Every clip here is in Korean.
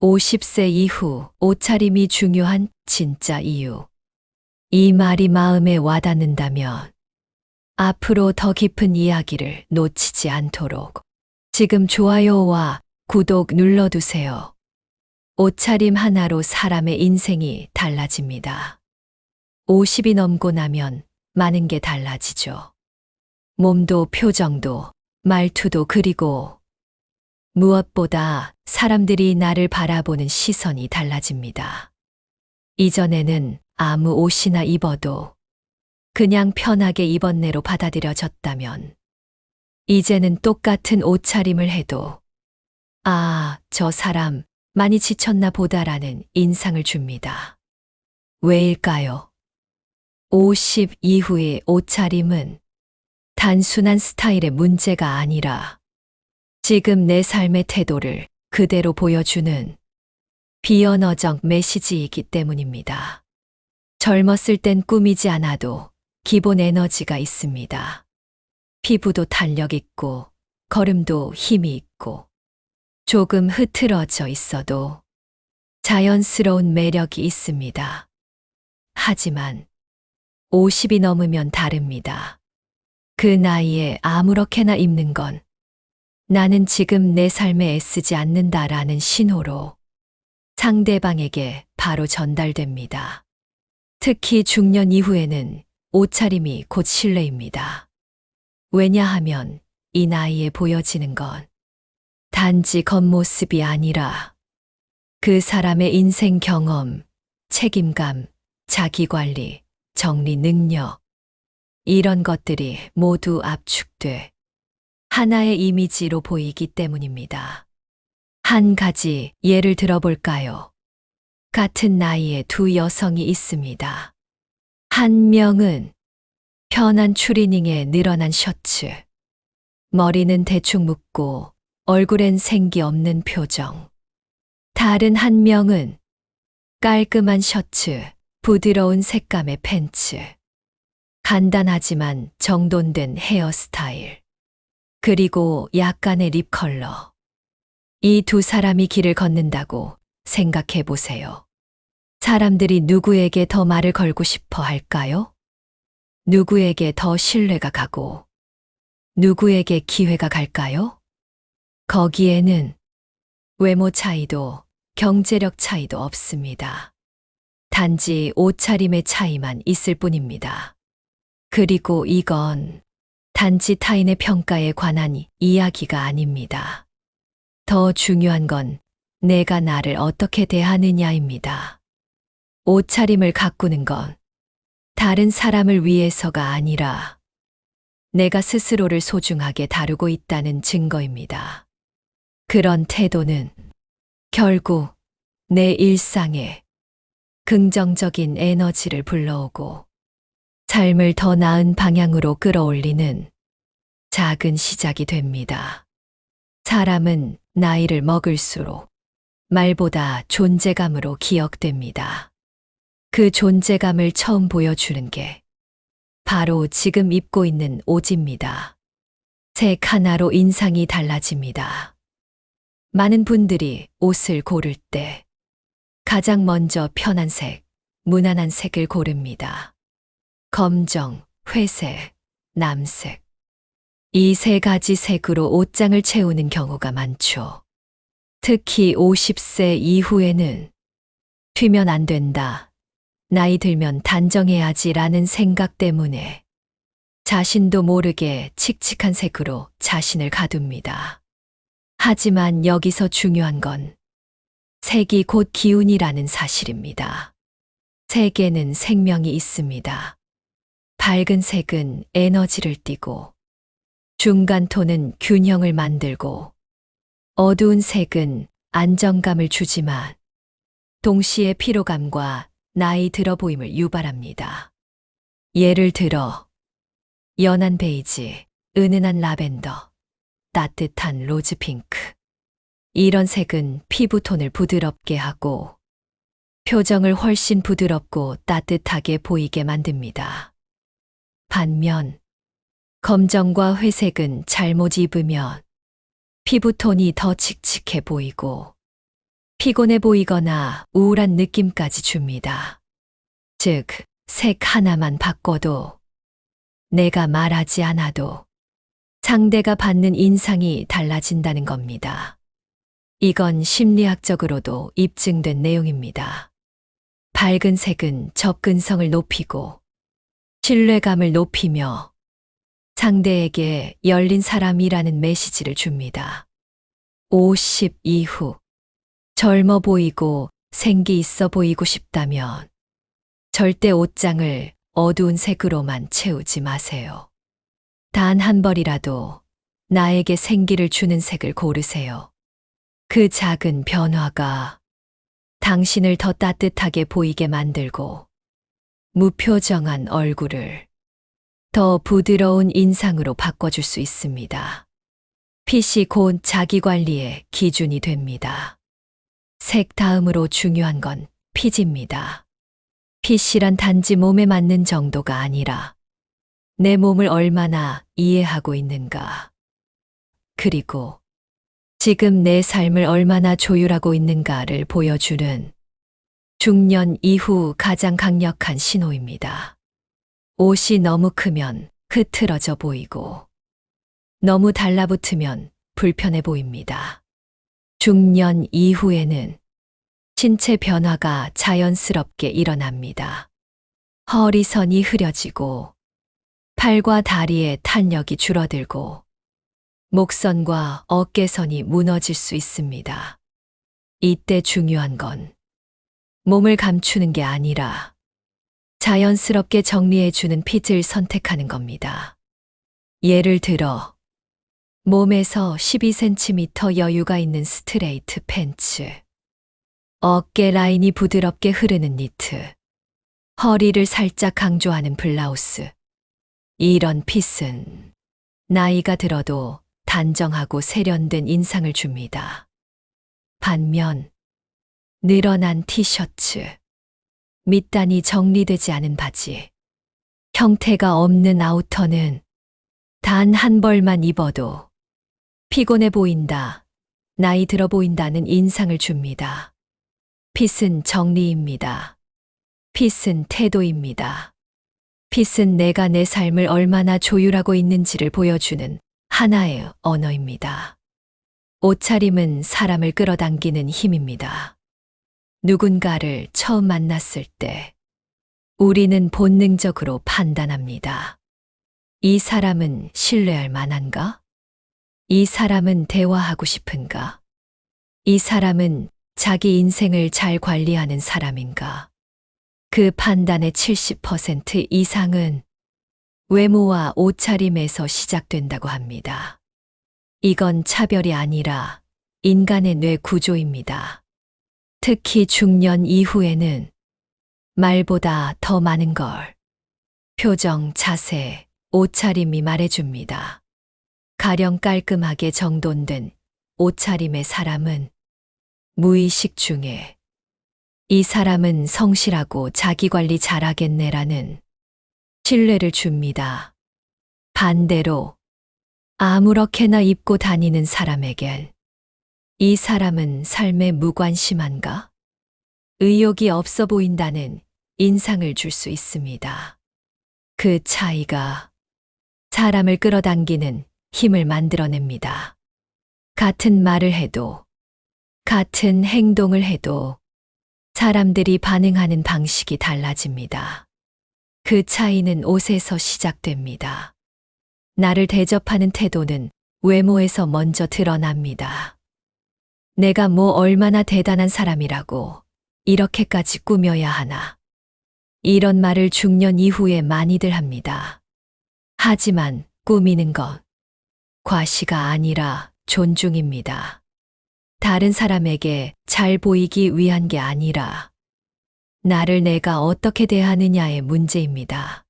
50세 이후 옷차림이 중요한 진짜 이유. 이 말이 마음에 와닿는다면 앞으로 더 깊은 이야기를 놓치지 않도록 지금 좋아요와 구독 눌러두세요. 옷차림 하나로 사람의 인생이 달라집니다. 50이 넘고 나면 많은 게 달라지죠. 몸도 표정도 말투도 그리고 무엇보다 사람들이 나를 바라보는 시선이 달라집니다. 이전에는 아무 옷이나 입어도 그냥 편하게 입었네로 받아들여졌다면 이제는 똑같은 옷차림을 해도 아, 저 사람 많이 지쳤나 보다라는 인상을 줍니다. 왜일까요? 50 이후의 옷차림은 단순한 스타일의 문제가 아니라 지금 내 삶의 태도를 그대로 보여주는 비언어적 메시지이기 때문입니다. 젊었을 땐 꾸미지 않아도 기본 에너지가 있습니다. 피부도 탄력 있고, 걸음도 힘이 있고, 조금 흐트러져 있어도 자연스러운 매력이 있습니다. 하지만 50이 넘으면 다릅니다. 그 나이에 아무렇게나 입는 건 나는 지금 내 삶에 애쓰지 않는다라는 신호로 상대방에게 바로 전달됩니다. 특히 중년 이후에는 옷차림이 곧 신뢰입니다. 왜냐하면 이 나이에 보여지는 건 단지 겉모습이 아니라 그 사람의 인생 경험, 책임감, 자기관리, 정리 능력, 이런 것들이 모두 압축돼 하나의 이미지로 보이기 때문입니다. 한 가지 예를 들어볼까요? 같은 나이에 두 여성이 있습니다. 한 명은 편한 추리닝에 늘어난 셔츠, 머리는 대충 묶고 얼굴엔 생기 없는 표정. 다른 한 명은 깔끔한 셔츠, 부드러운 색감의 팬츠, 간단하지만 정돈된 헤어스타일, 그리고 약간의 립 컬러. 이 두 사람이 길을 걷는다고 생각해 보세요. 사람들이 누구에게 더 말을 걸고 싶어 할까요? 누구에게 더 신뢰가 가고, 누구에게 기회가 갈까요? 거기에는 외모 차이도 경제력 차이도 없습니다. 단지 옷차림의 차이만 있을 뿐입니다. 그리고 이건 단지 타인의 평가에 관한 이야기가 아닙니다. 더 중요한 건 내가 나를 어떻게 대하느냐입니다. 옷차림을 가꾸는 건 다른 사람을 위해서가 아니라 내가 스스로를 소중하게 다루고 있다는 증거입니다. 그런 태도는 결국 내 일상에 긍정적인 에너지를 불러오고 삶을 더 나은 방향으로 끌어올리는 작은 시작이 됩니다. 사람은 나이를 먹을수록 말보다 존재감으로 기억됩니다. 그 존재감을 처음 보여주는 게 바로 지금 입고 있는 옷입니다. 색 하나로 인상이 달라집니다. 많은 분들이 옷을 고를 때 가장 먼저 편한 색, 무난한 색을 고릅니다. 검정, 회색, 남색. 이 세 가지 색으로 옷장을 채우는 경우가 많죠. 특히 50세 이후에는 튀면 안 된다. 나이 들면 단정해야지 라는 생각 때문에 자신도 모르게 칙칙한 색으로 자신을 가둡니다. 하지만 여기서 중요한 건 색이 곧 기운이라는 사실입니다. 색에는 생명이 있습니다. 밝은 색은 에너지를 띠고, 중간 톤은 균형을 만들고, 어두운 색은 안정감을 주지만, 동시에 피로감과 나이 들어 보임을 유발합니다. 예를 들어, 연한 베이지, 은은한 라벤더, 따뜻한 로즈 핑크. 이런 색은 피부 톤을 부드럽게 하고 표정을 훨씬 부드럽고 따뜻하게 보이게 만듭니다. 반면 검정과 회색은 잘못 입으면 피부톤이 더 칙칙해 보이고 피곤해 보이거나 우울한 느낌까지 줍니다. 즉, 색 하나만 바꿔도 내가 말하지 않아도 상대가 받는 인상이 달라진다는 겁니다. 이건 심리학적으로도 입증된 내용입니다. 밝은 색은 접근성을 높이고 신뢰감을 높이며 상대에게 열린 사람이라는 메시지를 줍니다. 50 이후 젊어 보이고 생기 있어 보이고 싶다면 절대 옷장을 어두운 색으로만 채우지 마세요. 단 한 벌이라도 나에게 생기를 주는 색을 고르세요. 그 작은 변화가 당신을 더 따뜻하게 보이게 만들고 무표정한 얼굴을 더 부드러운 인상으로 바꿔줄 수 있습니다. 핏이 곧 자기 관리의 기준이 됩니다. 색 다음으로 중요한 건 핏입니다. 핏이란 단지 몸에 맞는 정도가 아니라 내 몸을 얼마나 이해하고 있는가. 그리고 지금 내 삶을 얼마나 조율하고 있는가를 보여주는 중년 이후 가장 강력한 신호입니다. 옷이 너무 크면 흐트러져 보이고 너무 달라붙으면 불편해 보입니다. 중년 이후에는 신체 변화가 자연스럽게 일어납니다. 허리선이 흐려지고 팔과 다리의 탄력이 줄어들고 목선과 어깨선이 무너질 수 있습니다. 이때 중요한 건 몸을 감추는 게 아니라 자연스럽게 정리해주는 핏을 선택하는 겁니다. 예를 들어, 몸에서 12cm 여유가 있는 스트레이트 팬츠, 어깨 라인이 부드럽게 흐르는 니트, 허리를 살짝 강조하는 블라우스. 이런 핏은 나이가 들어도 단정하고 세련된 인상을 줍니다. 반면, 늘어난 티셔츠, 밑단이 정리되지 않은 바지, 형태가 없는 아우터는 단 한 벌만 입어도 피곤해 보인다, 나이 들어 보인다는 인상을 줍니다. 핏은 정리입니다. 핏은 태도입니다. 핏은 내가 내 삶을 얼마나 조율하고 있는지를 보여주는 하나의 언어입니다. 옷차림은 사람을 끌어당기는 힘입니다. 누군가를 처음 만났을 때 우리는 본능적으로 판단합니다. 이 사람은 신뢰할 만한가? 이 사람은 대화하고 싶은가? 이 사람은 자기 인생을 잘 관리하는 사람인가? 그 판단의 70% 이상은 외모와 옷차림에서 시작된다고 합니다. 이건 차별이 아니라 인간의 뇌 구조입니다. 특히 중년 이후에는 말보다 더 많은 걸 표정, 자세, 옷차림이 말해줍니다. 가령 깔끔하게 정돈된 옷차림의 사람은 무의식 중에 이 사람은 성실하고 자기 관리 잘하겠네라는 신뢰를 줍니다. 반대로 아무렇게나 입고 다니는 사람에겐 이 사람은 삶에 무관심한가? 의욕이 없어 보인다는 인상을 줄 수 있습니다. 그 차이가 사람을 끌어당기는 힘을 만들어냅니다. 같은 말을 해도, 같은 행동을 해도 사람들이 반응하는 방식이 달라집니다. 그 차이는 옷에서 시작됩니다. 나를 대접하는 태도는 외모에서 먼저 드러납니다. 내가 뭐 얼마나 대단한 사람이라고 이렇게까지 꾸며야 하나. 이런 말을 중년 이후에 많이들 합니다. 하지만 꾸미는 건 과시가 아니라 존중입니다. 다른 사람에게 잘 보이기 위한 게 아니라 나를 내가 어떻게 대하느냐의 문제입니다.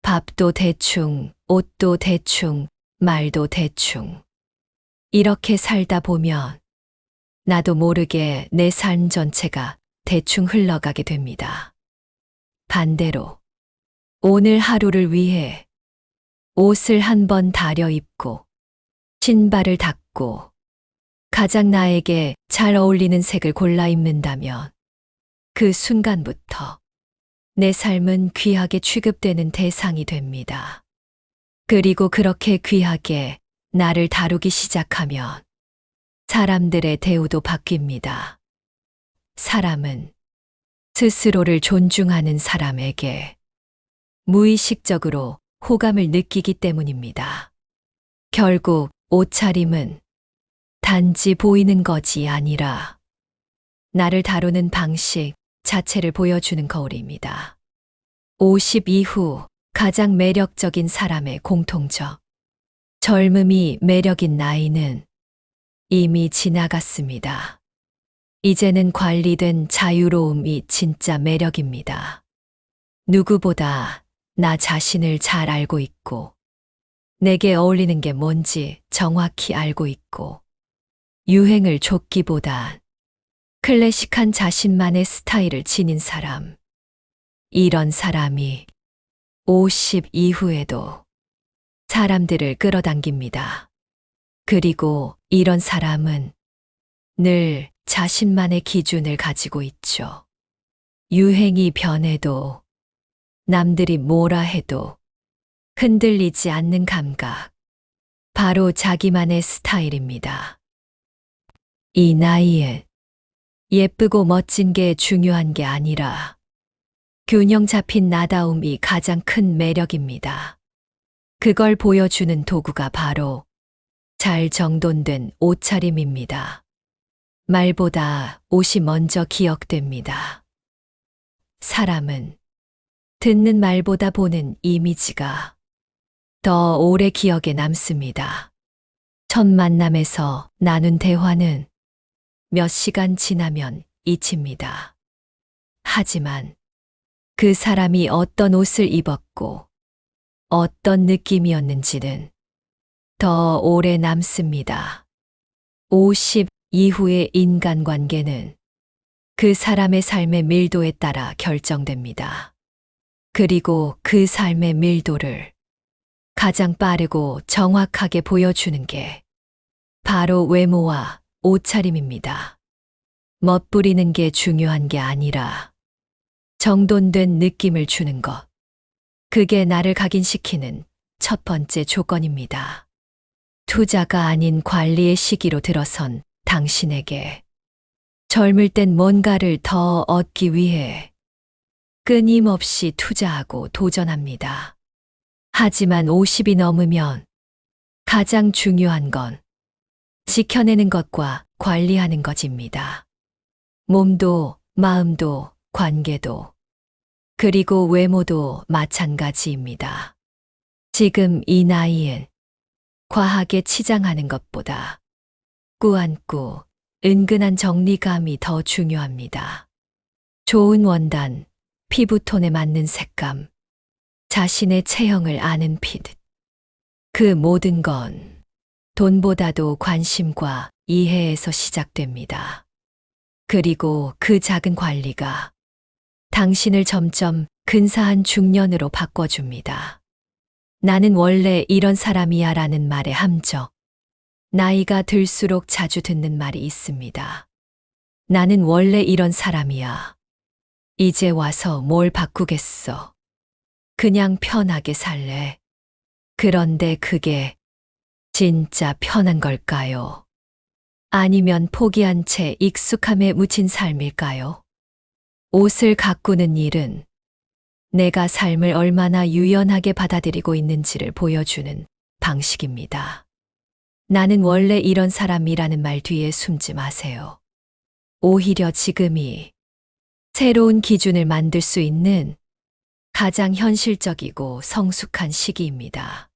밥도 대충, 옷도 대충, 말도 대충. 이렇게 살다 보면 나도 모르게 내 삶 전체가 대충 흘러가게 됩니다. 반대로 오늘 하루를 위해 옷을 한 번 다려 입고 신발을 닦고 가장 나에게 잘 어울리는 색을 골라 입는다면 그 순간부터 내 삶은 귀하게 취급되는 대상이 됩니다. 그리고 그렇게 귀하게 나를 다루기 시작하면 사람들의 대우도 바뀝니다. 사람은 스스로를 존중하는 사람에게 무의식적으로 호감을 느끼기 때문입니다. 결국 옷차림은 단지 보이는 것이 아니라 나를 다루는 방식 자체를 보여주는 거울입니다. 50 이후 가장 매력적인 사람의 공통적. 젊음이 매력인 나이는 이미 지나갔습니다. 이제는 관리된 자유로움이 진짜 매력입니다. 누구보다 나 자신을 잘 알고 있고, 내게 어울리는 게 뭔지 정확히 알고 있고, 유행을 쫓기보단 클래식한 자신만의 스타일을 지닌 사람. 이런 사람이 50 이후에도 사람들을 끌어당깁니다. 그리고 이런 사람은 늘 자신만의 기준을 가지고 있죠. 유행이 변해도 남들이 뭐라 해도 흔들리지 않는 감각. 바로 자기만의 스타일입니다. 이 나이에 예쁘고 멋진 게 중요한 게 아니라 균형 잡힌 나다움이 가장 큰 매력입니다. 그걸 보여주는 도구가 바로 잘 정돈된 옷차림입니다. 말보다 옷이 먼저 기억됩니다. 사람은 듣는 말보다 보는 이미지가 더 오래 기억에 남습니다. 첫 만남에서 나눈 대화는 몇 시간 지나면 잊힙니다. 하지만 그 사람이 어떤 옷을 입었고 어떤 느낌이었는지는 더 오래 남습니다. 50 이후의 인간관계는 그 사람의 삶의 밀도에 따라 결정됩니다. 그리고 그 삶의 밀도를 가장 빠르고 정확하게 보여주는 게 바로 외모와 옷차림입니다. 멋부리는 게 중요한 게 아니라 정돈된 느낌을 주는 것. 그게 나를 각인시키는 첫 번째 조건입니다. 투자가 아닌 관리의 시기로 들어선 당신에게 젊을 땐 뭔가를 더 얻기 위해 끊임없이 투자하고 도전합니다. 하지만 50이 넘으면 가장 중요한 건 지켜내는 것과 관리하는 것입니다. 몸도, 마음도, 관계도, 그리고 외모도 마찬가지입니다. 지금 이 나이엔 과하게 치장하는 것보다 꾸안꾸, 은근한 정리감이 더 중요합니다. 좋은 원단, 피부톤에 맞는 색감, 자신의 체형을 아는 핏. 그 모든 건 돈보다도 관심과 이해에서 시작됩니다. 그리고 그 작은 관리가 당신을 점점 근사한 중년으로 바꿔줍니다. 나는 원래 이런 사람이야 라는 말의 함정. 나이가 들수록 자주 듣는 말이 있습니다. 나는 원래 이런 사람이야. 이제 와서 뭘 바꾸겠어. 그냥 편하게 살래. 그런데 그게 진짜 편한 걸까요? 아니면 포기한 채 익숙함에 묻힌 삶일까요? 옷을 가꾸는 일은 내가 삶을 얼마나 유연하게 받아들이고 있는지를 보여주는 방식입니다. 나는 원래 이런 사람이라는 말 뒤에 숨지 마세요. 오히려 지금이 새로운 기준을 만들 수 있는 가장 현실적이고 성숙한 시기입니다.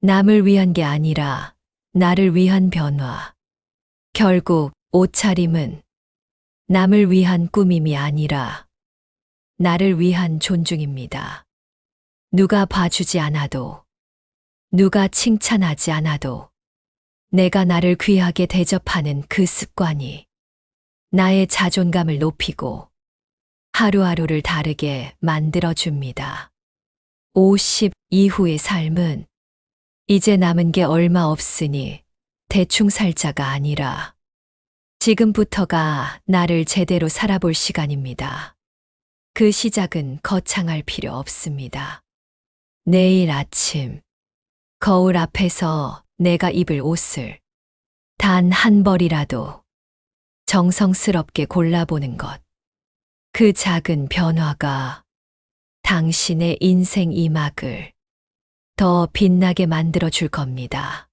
남을 위한 게 아니라 나를 위한 변화. 결국 옷차림은 남을 위한 꾸밈이 아니라 나를 위한 존중입니다. 누가 봐주지 않아도, 누가 칭찬하지 않아도, 내가 나를 귀하게 대접하는 그 습관이 나의 자존감을 높이고 하루하루를 다르게 만들어줍니다. 50 이후의 삶은 이제 남은 게 얼마 없으니 대충 살자가 아니라 지금부터가 나를 제대로 살아볼 시간입니다. 그 시작은 거창할 필요 없습니다. 내일 아침 거울 앞에서 내가 입을 옷을 단 한 벌이라도 정성스럽게 골라보는 것. 그 작은 변화가 당신의 인생 이막을 더 빛나게 만들어 줄 겁니다.